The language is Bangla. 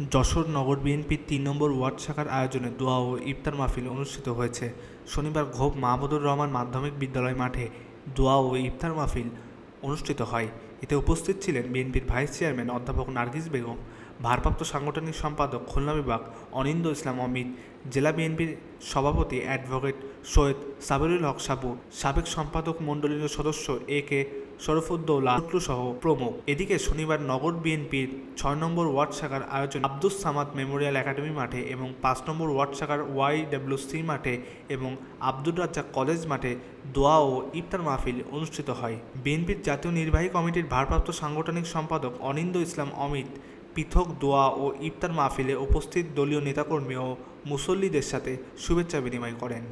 যশোর নগর বিএনপির তিন নম্বর ওয়ার্ড শাখার আয়োজনে দোয়া ও ইফতার মাহফিল অনুষ্ঠিত হয়েছে। শনিবার ঘোপ মাহমুদুর রহমান মাধ্যমিক বিদ্যালয় মাঠে দোয়া ও ইফতার মাহফিল অনুষ্ঠিত হয়। এতে উপস্থিত ছিলেন বিএনপির ভাইস চেয়ারম্যান অধ্যাপক নার্গিস বেগম, ভারপ্রাপ্ত সাংগঠনিক সম্পাদক খুলনা বিভাগ অনিন্দ ইসলাম অমিত, জেলা বিএনপির সভাপতি অ্যাডভোকেট সৈয়দ সাবিরুল হক সাবু, সাবেক সম্পাদক মণ্ডলীর সদস্য এ কে শরফুদ্দৌলা, সহ প্রমুখ। এদিকে শনিবার নগর বিএনপির ছয় নম্বর ওয়ার্ড শাখার আয়োজন আব্দুস সামাদ মেমোরিয়াল একাডেমি মাঠে এবং পাঁচ নম্বর ওয়ার্ড শাখার ওয়াই সি মাঠে এবং আব্দুর রাজ্জাক কলেজ মাঠে দোয়া ও ইফতার মাহফিল অনুষ্ঠিত হয়। বিএনপির জাতীয় নির্বাহী কমিটির ভারপ্রাপ্ত সাংগঠনিক সম্পাদক অনিন্দ ইসলাম অমিত, পৃথক দোয়া ও ইফতার মাহফিলে উপস্থিত দলীয় নেতাকর্মী ও মুসল্লিদের সাথে শুভেচ্ছা বিনিময় করেন।